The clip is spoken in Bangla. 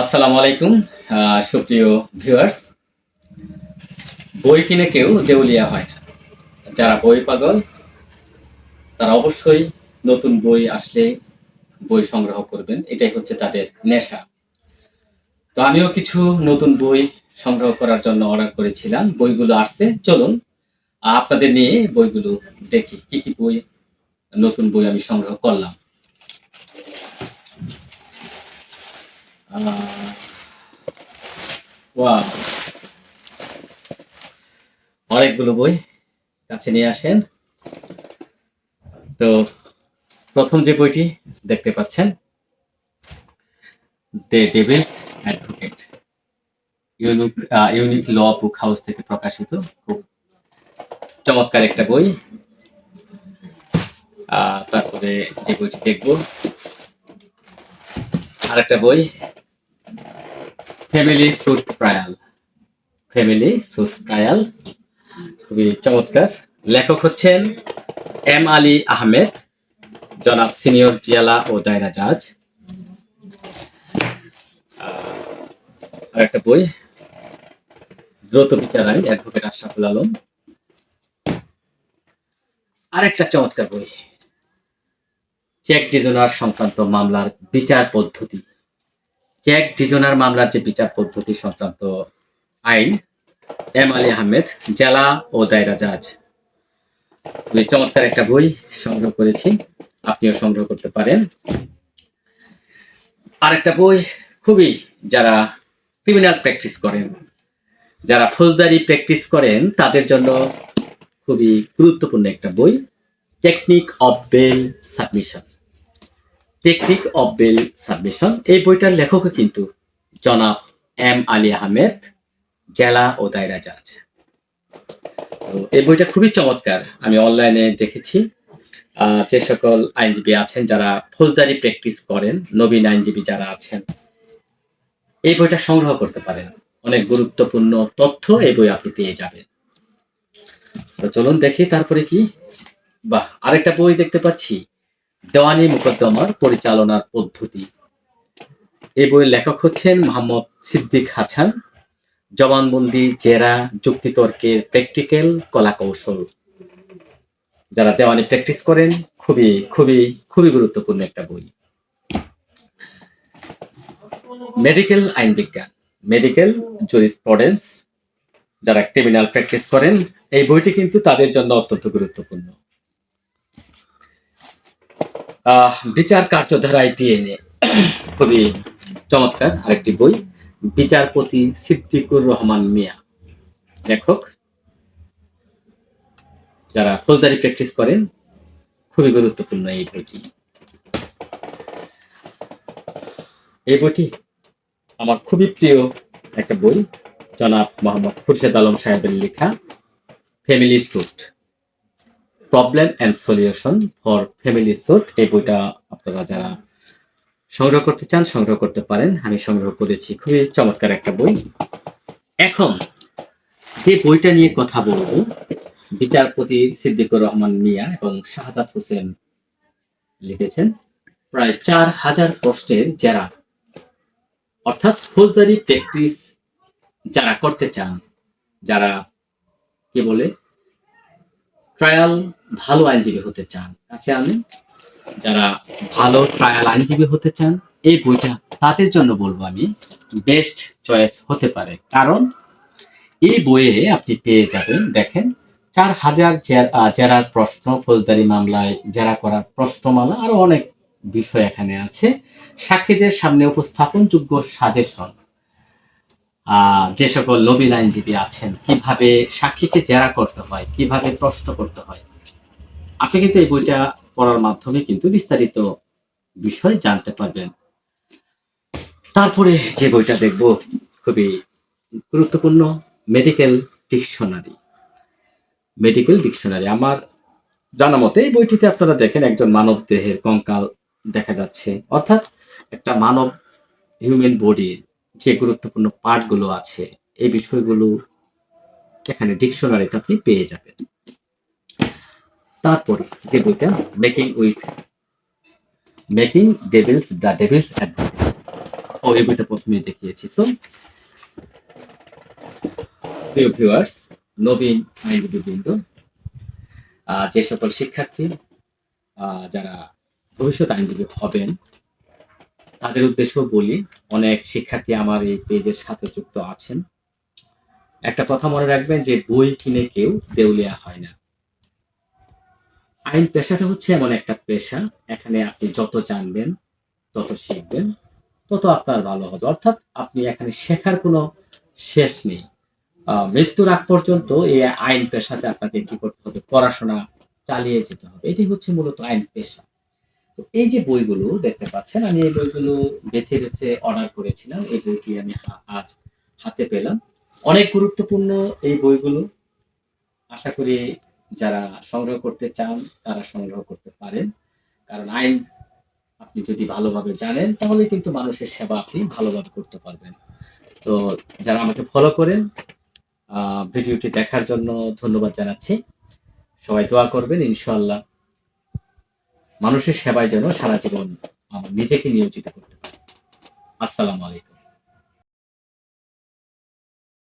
আসসালামু আলাইকুম সুপ্রিয় ভিউয়ার্স বই কিনে কেউ দেউলিয়া হয় না। যারা বই পাগল, তারা অবশ্যই নতুন বই আসলে বই সংগ্রহ করবেন। এটাই হচ্ছে তাদের নেশা। তো আমিও কিছু নতুন বই সংগ্রহ করার জন্য অর্ডার করেছিলাম। বইগুলো আসছে, চলুন আপনাদের নিয়ে বইগুলো দেখি। কি কি বই, নতুন বই আমি সংগ্রহ করলাম। অনেকগুলো বই কাছে নিয়ে আসেন। তো প্রথম যে বইটি দেখতে পাচ্ছেন the devil's advocate unique unique law book house থেকে প্রকাশিত। খুব চমৎকার একটা বই। তারপরে যে বইটি দেখব, আরেকটা বই family suit trial family suit trial খুবই চমৎকার। লেখক হচ্ছেন এম আলী আহমেদ জনাব সিনিয়র জিয়ালা ও দায়রা জাজ। আহ, আরেকটা বই দ্রুত বিচার আইন অ্যাডভোকেট আশরাফুল আলম। আরেকটা চমৎকার বই চেক ডিজোনার সংক্রান্ত মামলার বিচার পদ্ধতি। চেক ডিজোনার মামলার যে বিচার পদ্ধতি সংক্রান্ত আইন, এম আলী আহমেদ, জেলা ও দায়রা জাজ। খুবই চমৎকার একটা বই সংগ্রহ করেছি, আপনিও সংগ্রহ করতে পারেন। আর একটা বই খুবই যারা ক্রিমিনাল প্র্যাকটিস করেন, যারা ফৌজদারি প্র্যাকটিস করেন, তাদের জন্য খুবই গুরুত্বপূর্ণ একটা বই technique of bail submission technique of bail submission এই বইটার লেখকও কিন্তু জনাব এম আলী আহমেদ, জেলা ও দায়রা জাজ। তো এই বইটা খুবই চমৎকার। আমি অনলাইনে দেখেছি। যে সকল আইনজীবী আছেন যারা ফৌজদারি প্র্যাকটিস করেন, নবীন আইনজীবী যারা আছেন, এই বইটা সংগ্রহ করতে পারেন। অনেক গুরুত্বপূর্ণ তথ্য এই বই আপনি পেয়ে যাবেন। তো চলুন দেখি, তারপরে কি? বাহ, আরেকটা বই দেখতে পাচ্ছি। দেওয়ানি মোকদ্দমার পরিচালনার পদ্ধতি। এই বইয়ের লেখক হচ্ছেন মোহাম্মদ সিদ্দিক হাসান জবানবন্দি জেরা যুক্তিতর্কের প্র্যাকটিক্যাল কলা কৌশল যারা দেওয়ানি প্র্যাকটিস করেন, খুবই খুবই খুবই গুরুত্বপূর্ণ একটা বই। মেডিকেল আইন বিজ্ঞান, মেডিকেল জুরিসপ্রুডেন্স। যারা ক্রিমিনাল প্র্যাকটিস করেন, এই বইটি কিন্তু তাদের জন্য অত্যন্ত গুরুত্বপূর্ণ। বিচার কার্যধারা ডিএনএ খুবই চমৎকার আরেকটি বই, বিচারপতি সিদ্দিকুর রহমান মিয়া। লেখক, যারা ফৌজদারি প্র্যাকটিস করেন, খুবই গুরুত্বপূর্ণ এই বইটি। এই বইটি আমার খুবই প্রিয় একটা বই, জনাব মোহাম্মদ খুরশেদ আলম সাহেবের লেখা, family suit. Problem and solution for family suit এই বইটা আপনারা যারা সংগ্রহ করতে চান, সংগ্রহ করতে পারেন। আমি সংগ্রহ করেছি, খুবই চমৎকার একটা বই। এখন, যে বইটা নিয়ে কথা বলব, বিচারপতি সিদ্দিকুর রহমান মিয়া এবং শাহাদাত হোসেন লিখেছেন, প্রায় চার হাজার প্রশ্নের যারা অর্থাৎ ফৌজদারি প্র্যাকটিস যারা করতে চান, যারা, কি বলে ট্রায়াল ভালো আইনজীবী হতে চান। কাছে আনেন যারা ভালো ট্রায়াল আইনজীবী হতে চান, এই বইটা তাদের জন্য বলব আমি বেস্ট চয়েস হতে পারে। কারণ এই বইয়ে আপনি পেয়ে যাবেন, দেখেন, চার হাজার জেরার প্রশ্ন, ফৌজদারি মামলায় জেরা করার প্রশ্নমালা, আরও অনেক বিষয় এখানে আছে। সাক্ষীদের সামনে উপস্থাপনযোগ্য সাজেশন। যে সকল নবীন আইনজীবী আছেন, কীভাবে সাক্ষীকে জেরা করতে হয়, কীভাবে প্রশ্ন করতে হয়, আপনি কিন্তু এই বইটা পড়ার মাধ্যমে কিন্তু বিস্তারিত বিষয় জানতে পারবেন। তারপরে যে বইটা দেখব, খুবই গুরুত্বপূর্ণ, মেডিকেল ডিকশনারি। মেডিকেল ডিকশনারি, আমার জানা মতে এই বইটিতে আপনারা দেখেন একজন মানব দেহের কঙ্কাল দেখা যাচ্ছে। অর্থাৎ একটা মানব হিউম্যান বডির যে গুরুত্বপূর্ণ পার্টগুলো আছে, এই বিষয়গুলো এখানে ডিকশনারিতে আপনি পেয়ে যাবেন। তারপরে যে বইটা, making with, making devils the devil's advocate. ও, এই বইটা প্রথমে দেখিয়েছি। সো, প্রিয় ভিউয়ার্স, নবীন আইনজীবীবৃন্দ যে সকল শিক্ষার্থী যারা ভবিষ্যৎ আইনজীবী হবেন তাদের উদ্দেশ্যেও বলি, অনেক শিক্ষার্থী আমার এই পেজের সাথে যুক্ত আছেন। একটা কথা মনে রাখবেন যে বই কিনে কেউ দেউলিয়া হয় না। আইন পেশাটা হচ্ছে এমন একটা পেশা, এখানে আপনি যত জানবেন, তত শিখবেন, তত আপনার ভালো হবে। অর্থাৎ আপনি এখানে শেখার কোনো শেষ নেই। মৃত্যুর আগ পর্যন্ত এই আইন পেশাতে আপনাকে কি করতে হবে? পড়াশোনা চালিয়ে যেতে হবে। এটাই হচ্ছে মূলত আইন পেশা। তো এই যে বইগুলো দেখতে পাচ্ছেন, আমি এই বইগুলো বেছে বেছে অর্ডার করেছিলাম। এই বইটি আমি আজ হাতে পেলাম। অনেক গুরুত্বপূর্ণ এই বইগুলো। আশা করি যারা সংগ্রহ করতে চান, তারা সংগ্রহ করতে পারেন। কারণ আইন আপনি যদি ভালোভাবে জানেন, তাহলে কিন্তু মানুষের সেবা আপনি ভালোভাবে করতে পারবেন। তো যারা আমাকে ফলো করেন ভিডিওটি দেখার জন্য ধন্যবাদ জানাচ্ছি। সবাই দোয়া করবেন ইনশাল্লাহ মানুষের সেবায় যেন সারা জীবন নিজেকে নিয়োজিত করতে পারি। আসসালামু আলাইকুম।